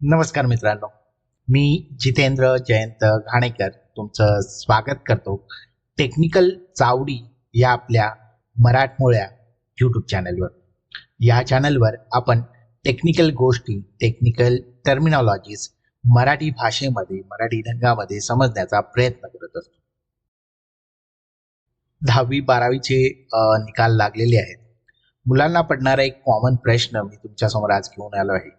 नमस्कार मित्रांनो. मी जितेंद्र जयंत घाणेकर तुमचं स्वागत करतो. टेक्निकल चावडी या आपल्या मराठमोळ्या यूट्यूब चॅनलवर या चॅनलवर आपण टेक्निकल गोष्टी टेक्निकल टर्मिनॉलॉजीज मराठी भाषेमध्ये मराठी ढंगामध्ये समजण्याचा प्रयत्न करत असतो. दहावी बारावीचे निकाल लागलेले आहेत. मुलांना पडणारा एक कॉमन प्रश्न मी तुमच्यासमोर आज घेऊन आलो आहे.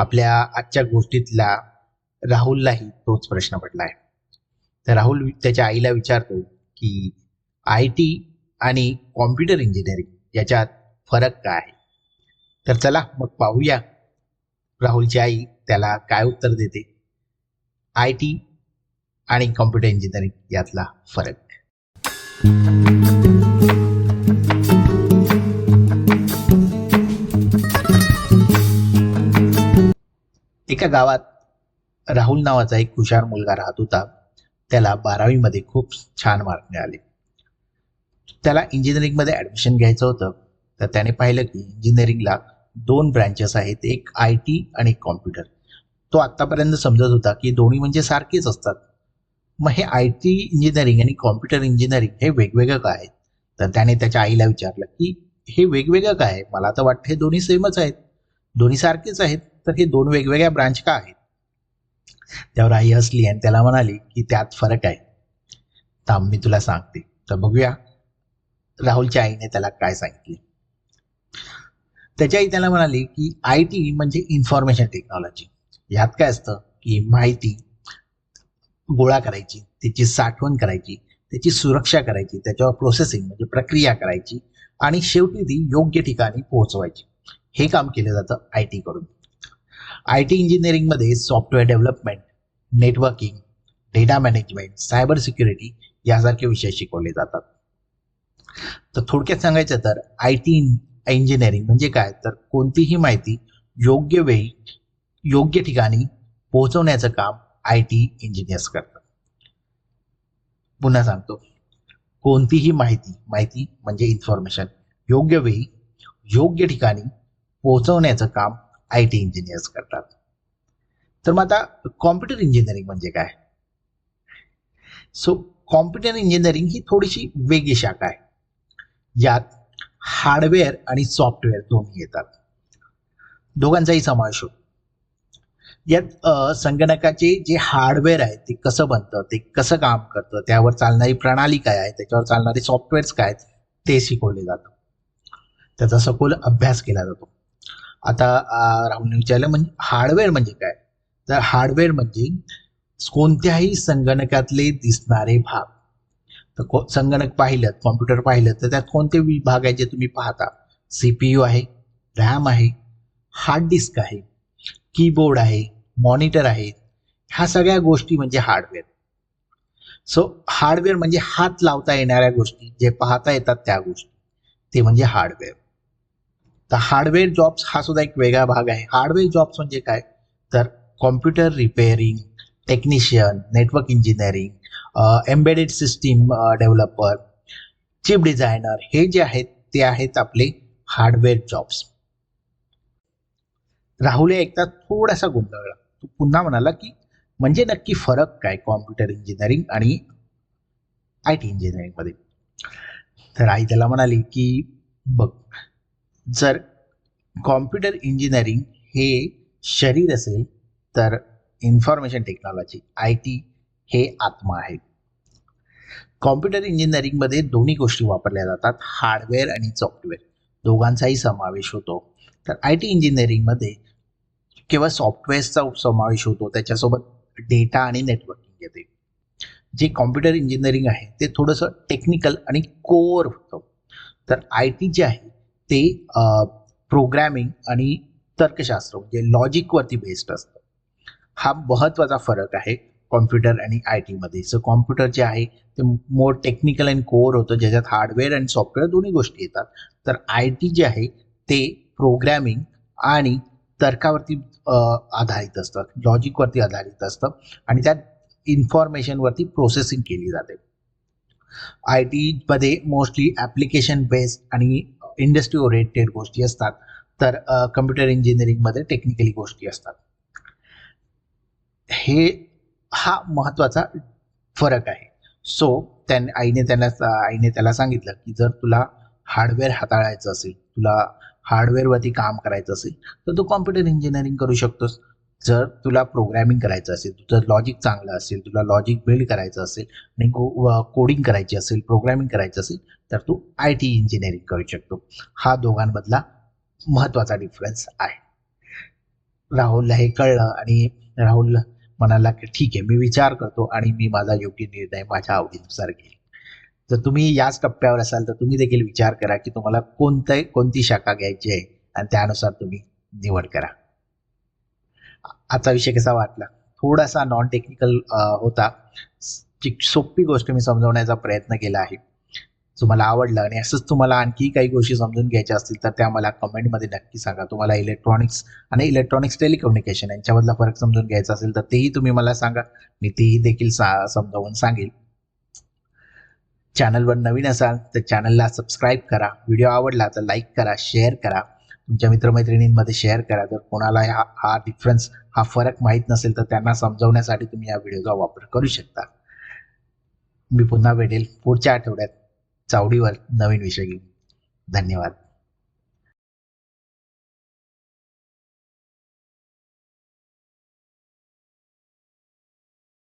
आपल्या आजच्या गोष्टीतला राहुललाही तोच प्रश्न पडला आहे. तर राहुल त्याच्या आईला विचारतो की आय टी आणि कॉम्प्युटर इंजिनिअरिंग याच्यात फरक काय आहे? तर चला मग पाहूया. राहुलची आई त्याला काय उत्तर देते? आय टी आणि कॉम्प्युटर इंजिनिअरिंग यातला फरक. एका गावात राहुल नावाचा एक हुशार मुलगा राहत होता. त्याला बारावीमध्ये खूप छान मार्क मिळाले. त्याला इंजिनिअरिंगमध्ये ॲडमिशन घ्यायचं होतं. तर त्याने पाहिलं की इंजिनिअरिंगला दोन ब्रँचेस आहेत एक आय टी आणि एक कॉम्प्युटर तो आत्तापर्यंत समजत होता की दोन्ही म्हणजे सारखेच असतात. मग हे आय टी इंजिनिअरिंग आणि कॉम्प्युटर इंजिनिअरिंग हे वेगवेगळं काय आहे तर त्याने त्याच्या आईला विचारलं की हे वेगवेगळं काय आहे? मला तर वाटतं हे दोन्ही सेमच आहेत. दोन्ही सारखेच आहेत. तर हे दोन वेगवेगळ्या ब्रांच का आहेत? त्यावर आई हसली आणि त्याला म्हणाली की त्यात फरक आहे. थांब मी तुला सांगते. तर बघूया राहुलच्या आईने त्याला काय सांगितले. त्याच्या आई त्याला म्हणाली की आय टी म्हणजे इन्फॉर्मेशन टेक्नॉलॉजी यात काय असतं की माहिती गोळा करायची त्याची साठवण करायची त्याची सुरक्षा करायची त्याच्यावर प्रोसेसिंग म्हणजे प्रक्रिया करायची आणि शेवटी ती योग्य ठिकाणी पोहोचवायची. हे काम केलं जातं आय टी कडून. आय टी इंजिनिअरिंगमध्ये software development networking data management cyber security यासारखे विषय शिकवले जातात. तर थोडक्यात सांगायचं तर आय टी इंजिनिअरिंग म्हणजे काय? तर कोणतीही माहिती योग्य वेळी योग्य ठिकाणी पोहोचवण्याचं काम आय टी इंजिनियर्स करतात. पुन्हा सांगतो. कोणतीही माहिती माहिती म्हणजे इन्फॉर्मेशन योग्य वेळी योग्य ठिकाणी पोहोचवण्याचं काम आय टी इंजिनियर्स करतात. तर मग आता कॉम्प्युटर इंजिनिअरिंग म्हणजे काय? सो कॉम्प्युटर इंजिनिअरिंग ही थोडीशी वेगळी शाखा आहे. यात हार्डवेअर आणि सॉफ्टवेअर दोन्ही येतात. दोघांचाही समावेश होतो. यात संगणकाचे जे हार्डवेअर आहे ते कसं बनतं ते कसं काम करतं त्यावर चालणारी प्रणाली काय आहे त्याच्यावर चालणारे सॉफ्टवेअर्स काय आहेत ते शिकवले जातं. त्याचा सखोल अभ्यास केला जातो. आता राहुलने विचारलं म्हणजे हार्डवेअर म्हणजे काय? तर हार्डवेअर म्हणजे कोणत्याही संगणकातले दिसणारे भाग. तर संगणक पाहिलं कॉम्प्युटर पाहिलं तर त्यात कोणते विभाग आहे जे तुम्ही पाहता? सी पी यू आहे रॅम आहे हार्ड डिस्क आहे कीबोर्ड आहे मॉनिटर आहे. ह्या सगळ्या गोष्टी म्हणजे हार्डवेअर. सो हार्डवेअर म्हणजे हात लावता येणाऱ्या गोष्टी जे पाहता येतात त्या गोष्टी. ते म्हणजे हार्डवेअर. तर हार्डवेअर जॉब्स हा सुद्धा एक वेगळा भाग आहे. हार्डवेअर जॉब्स म्हणजे काय? तर computer repairing technician network engineering embedded system developer chip designer हे जे आहेत ते आहेत आपले हार्डवेअर जॉब्स राहुल एकदा थोडासा गोंधळला. तो पुन्हा म्हणाला की म्हणजे नक्की फरक काय कॉम्प्युटर इंजिनिअरिंग आणि आय टी इंजिनिअरिंगमध्ये तर आई त्याला म्हणाली की बघ जर कॉम्प्युटर इंजिनिअरिंग हे शरीर असेल तर इन्फॉर्मेशन टेक्नॉलॉजी आय टी हे आत्मा आहे. कॉम्प्युटर इंजिनिअरिंगमध्ये दोन्ही गोष्टी वापरल्या जातात हार्डवेअर आणि सॉफ्टवेअर दोघांचाही समावेश होतो. तर आय टी इंजिनिअरिंगमध्ये केवळ सॉफ्टवेअरचा समावेश होतो त्याच्यासोबत डेटा आणि नेटवर्किंग येते. जे कॉम्प्युटर इंजिनिअरिंग आहे ते थोडंसं टेक्निकल आणि कोअर होतं. तर आय टी जे आहे ते प्रोग्रॅमिंग आणि तर्कशास्त्र म्हणजे लॉजिकवरती बेस्ड असतं. हा महत्त्वाचा फरक आहे कॉम्प्युटर आणि आय टीमध्ये सो कॉम्प्युटर जे आहे ते मोर टेक्निकल अँड कोअर होतं ज्याच्यात हार्डवेअर अँड सॉफ्टवेअर दोन्ही गोष्टी येतात. तर आय टी जे आहे ते प्रोग्रॅमिंग आणि तर्कावरती आधारित असतं लॉजिकवरती आधारित असतं आणि त्यात इन्फॉर्मेशनवरती प्रोसेसिंग केली जाते. आय टीमध्ये मोस्टली ॲप्लिकेशन बेस्ड आणि इंडस्ट्री ओरिएंटेड गोष्टी असतात तर कम्प्युटर इंजिनिअरिंगमध्ये टेक्निकली गोष्टी असतात. हे हा महत्त्वाचा फरक आहे. सो त्या आईने त्यांना आईने त्याला सांगितलं की जर तुला हार्डवेअर हाताळायचं असेल तुला हार्डवेअरवरती काम करायचं असेल तर तू कॉम्प्युटर इंजिनिअरिंग करू शकतोस. जर तुला प्रोग्रॅमिंग करायचं असेल तुझं लॉजिक चांगलं असेल तुला लॉजिक बिल्ड करायचं असेल आणि कोडिंग करायची असेल प्रोग्रॅमिंग करायचं असेल तर तू आय टी इंजिनिअरिंग करू शकतो. हा दोघांमधला महत्त्वाचा डिफरन्स आहे. राहुलला हे कळलं आणि राहुल म्हणाला की ठीक आहे मी विचार करतो आणि मी माझा योग्य निर्णय माझ्या आवडीनुसार घेईल. जर तुम्ही याच टप्प्यावर असाल तर तुम्ही देखील विचार करा की तुम्हाला कोणतं कोणती शाखा घ्यायची आहे आणि त्यानुसार तुम्ही निवड करा. आजचा विषय कसा वाटला? थोडासा नॉन टेक्निकल होता. जी सोपी गोष्ट मी समजवण्याचा प्रयत्न केला आहे. तुम्हाला आवडलं आणि असंच तुम्हाला आणखी काही गोष्टी समजून घ्यायच्या असतील तर त्या मला कमेंटमध्ये नक्की सांगा. तुम्हाला इलेक्ट्रॉनिक्स आणि इलेक्ट्रॉनिक्स टेलिकम्युनिकेशन यांच्यामधला फरक समजून घ्यायचा असेल तर तेही तुम्ही मला सांगा. मी तेही देखील सा समजावून सांगेल. चॅनलवर नवीन असाल तर चॅनलला सबस्क्राईब करा. व्हिडिओ आवडला तर लाईक करा शेअर करा. तुमच्या मित्रमैत्रिणींमध्ये शेअर करा. जर कोणाला हा हा डिफरन्स हा फरक माहीत नसेल तर त्यांना समजवण्यासाठी तुम्ही या व्हिडिओचा वापर करू शकता. मी पुन्हा भेटेल पुढच्या आठवड्यात चावडीवर नवीन विषय घेऊन. धन्यवाद.